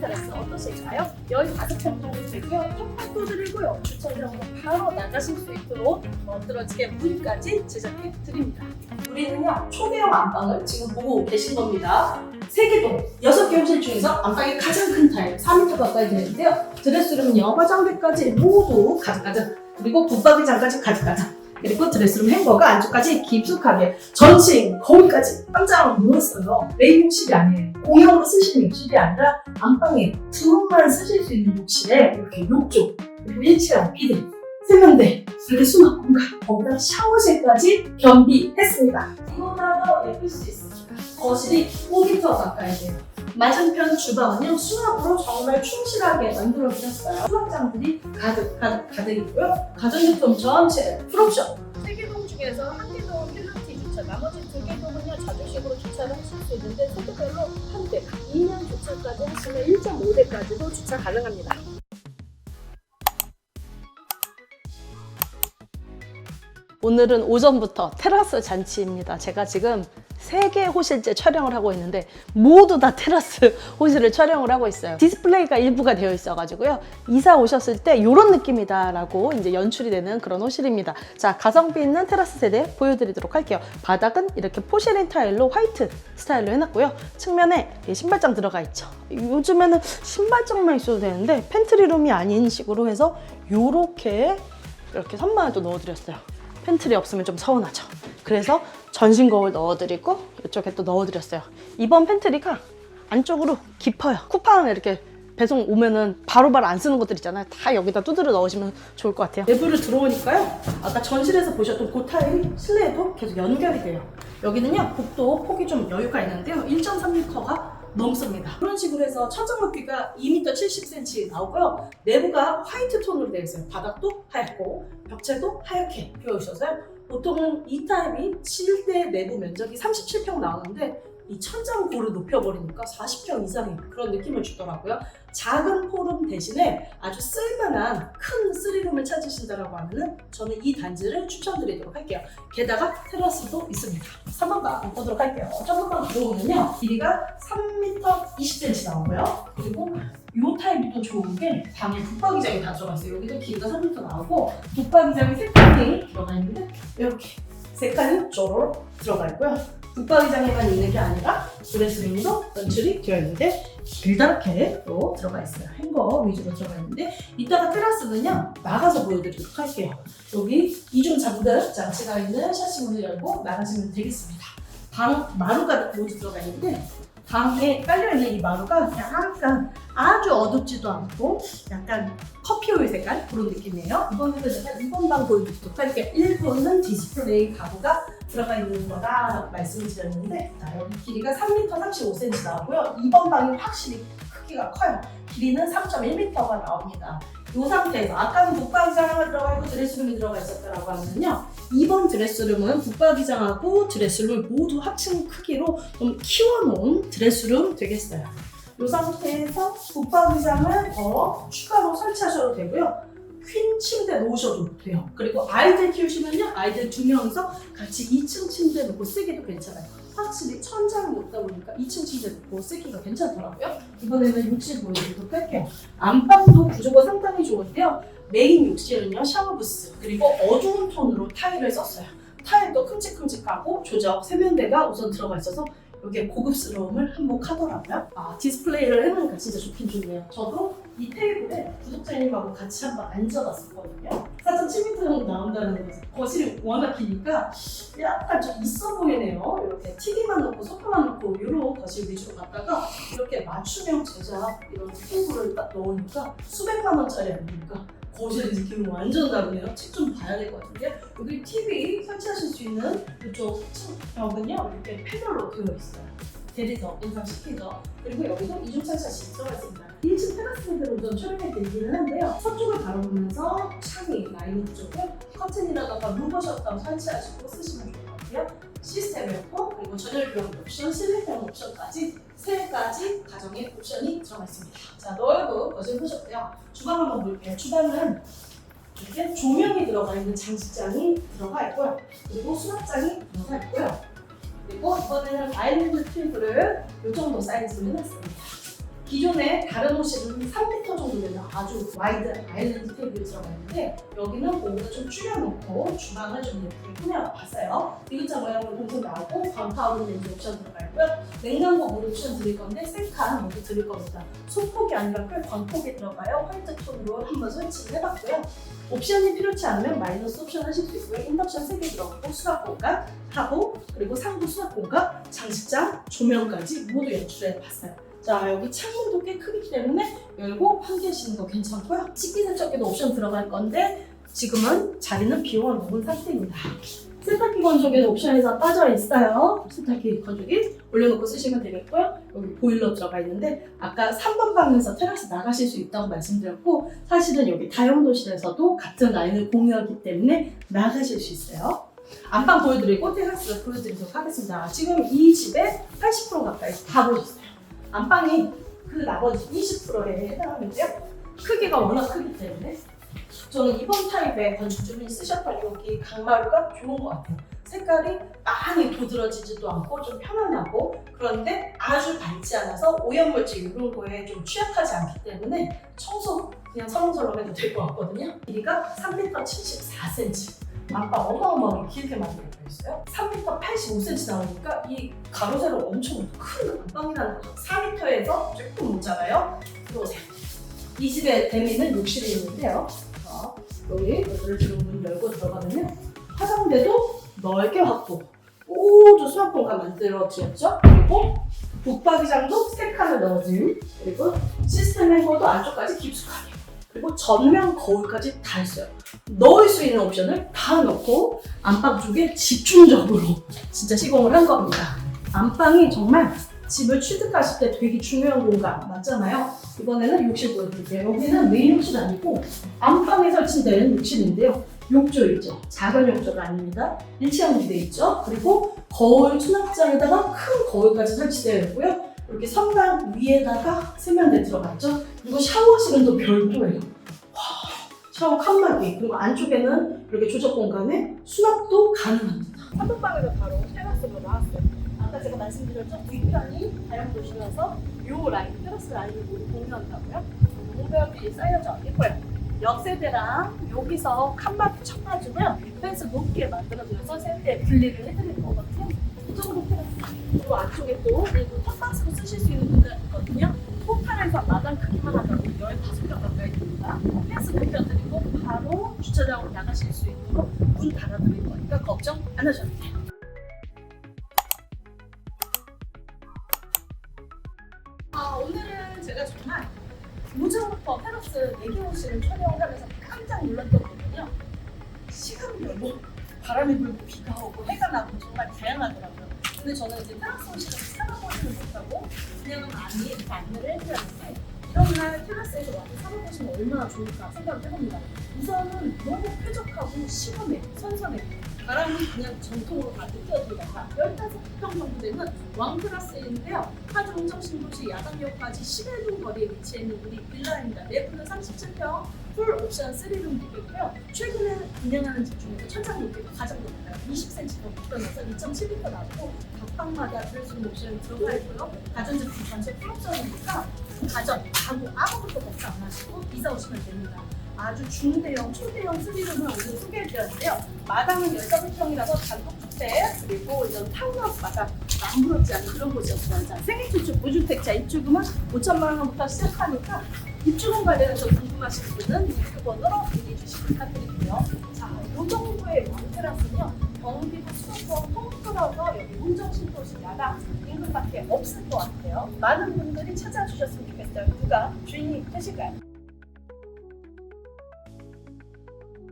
테라스 어떠실까요? 15평 정도 되고요. 턱판도 드리고요. 주차장으로 바로 나가실 수 있도록 멋들어지게 문까지 제작해 드립니다. 우리는요, 초대형 안방을 지금 보고 계신 겁니다. 세개동 6개 호실 중에서 안방이 가장 큰 타입, 4m 가까이 되는데요. 드레스룸은요, 화장대까지 모두 가득가득, 그리고 붙박이장까지 가득가득. 그리고 드레스룸 행거가 안쪽까지 깊숙하게 전층 거기까지 깜짝 놀랐어요. 메인 욕실이 아니에요. 공용으로 쓰시는 욕실이 아니라 안방에 두 분만 쓰실 수 있는 욕실에 이렇게 욕조 그리고 1층 비대 세면대 이렇게 수납 공간 거기다 샤워실까지 겸비했습니다. 이거보다 더 예쁠 수 있습니다. 거실이 5m 가까이 돼요. 맞은편 주방은요 수납으로 정말 충실하게 만들어드렸어요. 수납장들이 가득 가득 가득이고요. 가전제품 전체 풀옵션. 세 개동 중에서 한 개동은 필라티 주차, 나머지 주차를 하실 수 있는데 세대별로 한 대, 2년 주차까지 하시면 1.5대까지도 주차 가능합니다. 오늘은 오전부터 테라스 잔치입니다. 제가 지금 세 개 호실제 촬영을 하고 있는데 모두 다 테라스 호실을 촬영을 하고 있어요. 디스플레이가 일부가 되어 있어가지고요. 이사 오셨을 때 이런 느낌이다라고 이제 연출이 되는 그런 호실입니다. 자, 가성비 있는 테라스 세대 보여드리도록 할게요. 바닥은 이렇게 포시린 타일로 화이트 스타일로 해놨고요. 측면에 이 신발장 들어가 있죠. 요즘에는 신발장만 있어도 되는데 팬트리룸이 아닌 식으로 해서 요렇게 이렇게 선반을 또 넣어드렸어요. 팬트리 없으면 좀 서운하죠. 그래서 전신 거울 넣어드리고 이쪽에 또 넣어드렸어요. 이번 팬트리가 안쪽으로 깊어요. 쿠팡 이렇게 배송 오면은 바로바로 안 쓰는 것들 있잖아요. 다 여기다 두드려 넣으시면 좋을 것 같아요. 내부를 들어오니까요. 아까 전실에서 보셨던 그 타일이 실내에도 계속 연결이 돼요. 여기는요, 복도 폭이 좀 여유가 있는데요. 1.3m가 넘습니다. 그런 식으로 해서 천장 높이가 2m 70cm 나오고요. 내부가 화이트 톤으로 되어 있어요. 바닥도 하얗고 벽체도 하얗게 되어 있어서요. 보통은 이 타입이 실내 내부 면적이 37평 나오는데 이 천장 고를 높여버리니까 40평 이상의 그런 느낌을 주더라고요. 작은 포룸 대신에 아주 쓸만한 큰 쓰리룸을 찾으신다라고 하면은 저는 이 단지를 추천드리도록 할게요. 게다가 테라스도 있습니다. 3번 방 보도록 할게요. 조금만 들어오면요. 길이가 3m 20cm 나오고요. 그리고 이 타입이 또 좋은 게 방에 붙박이장이 다 들어가 있어요. 여기도 길이가 3m 나오고 붙박이장이 색깔이 들어가 있는데 이렇게 색깔이 쪼로 들어가 있고요. 붙박이장에만 있는 게 아니라 드레스룸도 연출이 되어 있는데 길다랗게 또 들어가 있어요. 행거 위주로 들어가 있는데 이따가 테라스는요 나가서 보여드리도록 할게요. 여기 이중 잠금 장치가 있는 샤시 문을 열고 나가시면 되겠습니다. 방 마루가 모두 들어가 있는데 방에 깔려있는 이 마루가 약간 아주 어둡지도 않고 약간 커피오일 색깔 그런 느낌이에요. 이번에는 제가 2번 방 보여드리도록 할게요. 1번은 디스플레이 가구가 들어가 있는 거다 말씀을 드렸는데 자, 여기 길이가 3m 35cm 나오고요. 2번 방이 확실히 크기가 커요. 길이는 3.1m가 나옵니다. 이 상태에서 아까는 북박이장이 들어가 있고 드레스룸이 들어가 있었다라고 하면요. 2번 드레스룸은 북박이장하고 드레스룸을 모두 합친 크기로 좀 키워놓은 드레스룸 되겠어요. 이 상태에서 북박이장을 더 추가로 설치하셔도 되고요. 퀸 침대 놓으셔도 돼요. 그리고 아이들 키우시면요. 아이들 두 명이서 같이 2층 침대 놓고 쓰기도 괜찮아요. 확실히 천장이 높다 보니까 2층 침대 놓고 쓰기가 괜찮더라고요. 이번에는 욕실 보여드리도록 할게요. 안방도 구조가 상당히 좋은데요. 메인 욕실은요. 샤워부스 그리고 어두운 톤으로 타일을 썼어요. 타일도 큼직큼직하고 조적 세면대가 우선 들어가 있어서 이게 고급스러움을 한몫하더라고요. 아, 디스플레이를 해놓으니까 진짜 좋긴 좋네요. 저도 이 테이블에 구독자님하고 같이 한번 앉아봤었거든요. 4.7m 정도 나온다는 거죠. 거실이 워낙 기니까 약간 좀 있어 보이네요. 이렇게 TV만 놓고 소파만 놓고 이런 거실 위주로 갔다가 이렇게 맞춤형 제작 이런 테이블을 딱 넣으니까 수백만 원짜리 아닙니까? 거실 느낌이 완전 다르네요. 책 좀 봐야 될 것 같은데요. 여기 TV 설치하실 수 있는 이쪽 층벽은요 이렇게 패널로 되어 있어요. 대리석 인상시키죠. 그리고 여기도 이중 찬샷이 들어가 있습니다. 1층 테라스 모델로 우선 촬영해 드리기는 한데요. 서쪽을 바라보면서 창이 라인 쪽을 커튼이라던가 루버 셔터 설치하시고 쓰시면 좋을 것 같아요. 시스템 에어컨 그리고 전열 비용 옵션, 실내비용 옵션까지 세 가지 가정의 옵션이 들어가 있습니다. 자, 넓은 거실 보셨고요. 주방 한번 볼게요. 주방은 이렇게 조명이 들어가 있는 장식장이 들어가 있고요. 그리고 수납장이 들어가 있고요. 그리고 이번에는 아일랜드 튜브를 이 정도 사이즈로 해놨습니다. 기존에 다른 호실은 3m 정도 되는 아주 와이드 아일랜드 테이블이 들어가 있는데 여기는 공간을 좀 줄여놓고 주방을 좀 예쁘게 꾸며봤어요. V자 모양으로 동선 나오고 광파우드 렌즈 옵션 들어가 있고요. 냉장고 물 옵션 드릴 건데 셀카 모두 드릴 겁니다. 소폭이 아니라 꽤 광폭이 들어가요. 화이트 톤으로 한번 설치를 해봤고요. 옵션이 필요치 않으면 마이너스 옵션 하실 수 있고요. 인덕션 3개 들어가고 수납 공간, 하부, 그리고 상부 수납 공간, 장식장, 조명까지 모두 연출해 봤어요. 자 여기 창문도 꽤 크기 때문에 열고 환기하시는 거 괜찮고요. 식기 세척기도 옵션 들어갈 건데 지금은 자리는 비워 놓은 상태입니다. 세탁기 건조기도 옵션에서 빠져 있어요. 세탁기 건조기 올려놓고 쓰시면 되겠고요. 여기 보일러 들어가 있는데 아까 3번 방에서 테라스 나가실 수 있다고 말씀드렸고 사실은 여기 다용도실에서도 같은 라인을 공유하기 때문에 나가실 수 있어요. 안방 보여드리고 테라스 보여드리도록 하겠습니다. 지금 이 집에 80% 가까이 다 보셨어요. 안방이 그 나머지 20%에 해당하는데요. 크기가 워낙 크기 때문에 저는 이번 타입의 건축주분이 쓰셨던 여기 강마루가 좋은 것 같아요. 색깔이 많이 도드라지지도 않고 좀 편안하고 그런데 아주 밝지 않아서 오염물질 이런 거에 좀 취약하지 않기 때문에 청소 그냥 설렁설렁 해도 될 것 같거든요. 길이가 3m 74cm. 안방 어마어마하게 길게 만들어져 있어요. 3m 85cm 나오니까 이 가로 세로 엄청 큰 안방이라는 거죠. 4m에서 조금 모자라요. 들어오세요. 이 집의 대미는 욕실이 있는데요. 자, 여기 여기를 지금 문 열고 들어가면요. 화장대도 넓게 확보. 모두 수납 공간 만들어지었죠. 그리고 북박이장도 세 칸을 넣어준. 그리고 시스템 행거도 안쪽까지 깊숙하게. 그리고 전면 거울까지 다 있어요. 넣을 수 있는 옵션을 다 넣고 안방 쪽에 집중적으로 진짜 시공을 한 겁니다. 안방이 정말 집을 취득하실 때 되게 중요한 공간 맞잖아요. 이번에는 욕실 보여드릴게요. 여기는 메인 욕실 아니고 안방에 설치된 욕실인데요. 욕조 있죠. 작은 욕조가 아닙니다. 일체형 무대 있죠. 그리고 거울 수납장에다가 큰 거울까지 설치되어 있고요. 이렇게 선반 위에다가 세면대 들어갔죠. 그리고 샤워실은 또 별도예요. 와, 샤워 칸막이 그리고 안쪽에는 이렇게 조적 공간에 수납도 가능합니다. 한번방에서 바로 테라스로 나왔어요. 아까 제가 말씀드렸죠? 뒷편이 다용도시라서 요 라인, 테라스 라인을 모두 공유한다고요. 공벽이 쌓여져 있고요. 옆세대랑 여기서 칸막 쳐가지고요. 펜스 높게 만들어줘서 세대 분리를 해드릴 거거든요. 이 정도 테라스. 그 안쪽에 또 텃박스로 쓰실 수 있는 공간이 있거든요. 토탈에서 마당 크기만 하더라도 15개 가까이 됩니다. 펜스 높여드리고 바로 주차장으로 나가실 수 있도록 문 닫아드릴 거니까 걱정 안 하셔도 돼요. 아, 오늘은 제가 정말 오전부터 테라스 내기호실을 촬영을 하면서 깜짝 놀랐던 거는요. 시간별로 바람이 불고 비가 오고 해가 나고 정말 다양하더라고요. 근데 저는 이제 테라스 호실을 살아보지는 못하고 그냥 많이 이렇게 안내를 해드렸는데 이런 날 테라스에서 와서 살아보시면 얼마나 좋을까 생각을 해봅니다. 우선은 너무 쾌적하고 시원해, 선선해. 바람이 그냥 전통으로 다 느껴지다가 15평 정도 되는 왕테라스인데요. 파주 운정신도시 야당역까지 11분 거리에 위치해 있는 우리 빌라입니다. 내부는 37평, 풀 옵션 3룸 되겠고요. 최근에 분양하는 집 중에서 천장 높이가 가장 높아요. 20cm 더 높여서 2.7m 나오고 각 방마다 들을 수 있는 옵션이 들어가 있고요. 가전제품 전체 풀옵션이니까 가전, 가구 아무것도 걱정 안 하시고 이사 오시면 됩니다. 아주 중대형, 초대형 3룸을 오늘 소개해드렸는데요. 마당은 15평이라서 단독주택 그리고 이런 타운하우스 마당 남부럽지 않은 그런 곳이었어요. 자, 최초 무주택자 입주금은 5천만 원부터 시작하니까 입주금 관련해서 궁금하신 분은 유튜버로 문의 주시기 부탁드리고요. 자, 이 정도의 원테라스는요. 경기도 수도권 통틀어서 여기 운정신도시 야당 인근밖에 없을 것 같아요. 많은 분들이 찾아주셨으면 좋겠어요. 누가 주인이 되실까요?